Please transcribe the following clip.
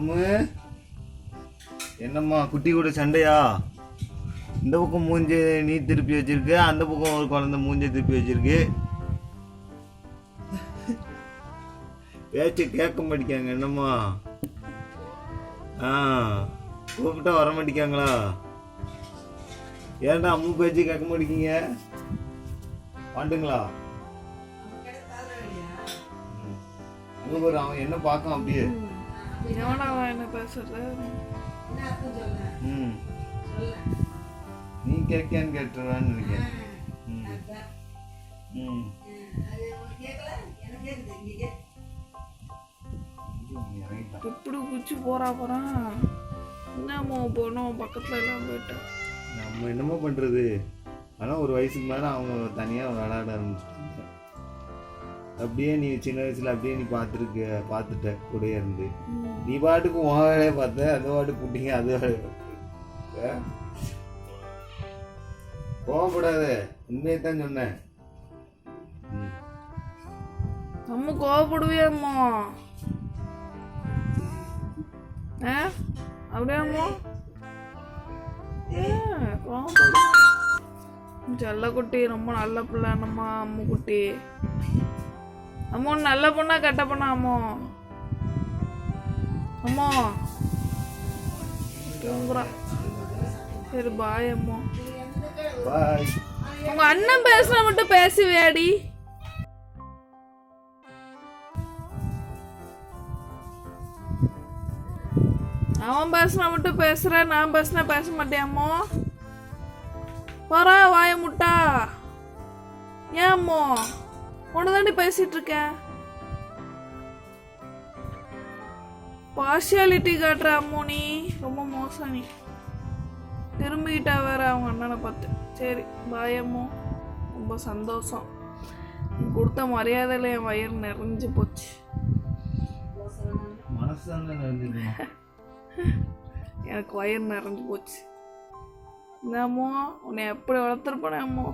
அம்மு என்னம்மா குட்டி கூட சண்டையா? இந்த பக்கம் மூஞ்சி நீ திருப்பி வச்சிருக்கு அந்த பக்கம் ஒரு குழந்தை மூஞ்சி திருப்பி வச்சிருக்கு. பேச்சு கேட்க மாட்டேங்காங்க என்னம்மா? ஆ கூப்பிட்டா வர மாட்டேங்காங்களா ஏன்டா அம்மு பேச்சு கேட்க மாட்டேங்க பாண்டுங்களா அங்க அவன் என்ன பார்க்கான் அப்படியே. நீ கேட்கியான்னு கேட்டுருவான்னு நினைக்கிறேன் ம். எப்படி குச்சி போறா போறான் என்னமோ போனோம் பக்கத்துல எல்லாம் போயிட்டான் நம்ம என்னமோ பண்றது. ஆனா ஒரு வயசுக்கு மேல அவங்க தனியா விளையாட ஆரம்பிச்சிட்டாங்க. அப்படியே நீ சின்ன வயசுல அப்படியே நீ பார்த்துருக்க பார்த்துட்ட கூட இருந்து. நீ பாட்டுக்கு உன் வேலையை பார்த்த அந்த பாட்டுக்கு குட்டிங்க அது வேலையை கோவப்படாத. உண்மையை தான் சொன்னேன் நம்ம கோவப்படுவே அம்மா ஆ? அப்படியே அம்மா கோவப்படு. செல்ல குட்டி ரொம்ப நல்ல பிள்ளை நம்ம அம்மு அம்மா நல்ல பொண்ணா கெட்ட பொண்ணா அம்மோ? அம்மா? தூங்குறா. சரி பாய் அம்மா. பாய் உங்க அண்ணன் பேசுனா மட்டும் பேசுவியாடி? அவன் பேசுனா மட்டும் பேசுற நான் பேசுனா பேச மாட்டேன் வரா வாய முட்டா. அம்மோ உன்னை தாண்டி பேசிட்டு இருக்கேன் பார்ஷியாலிட்டி காட்டுற அம்மோ நீ. ரொம்ப மோசம் நீ. திரும்பிக்கிட்டா வேற அவங்க அண்ணனை பார்த்து. சரி பாய் அம்மோ. ரொம்ப சந்தோஷம். கொடுத்த மரியாதையில் என் வயிறு நிறைஞ்சு போச்சு. எனக்கு வயிறு நிறைஞ்சு போச்சு. இந்த அம்மோ? உன்னை எப்படி வளர்த்துருப்பேனே அம்மோ?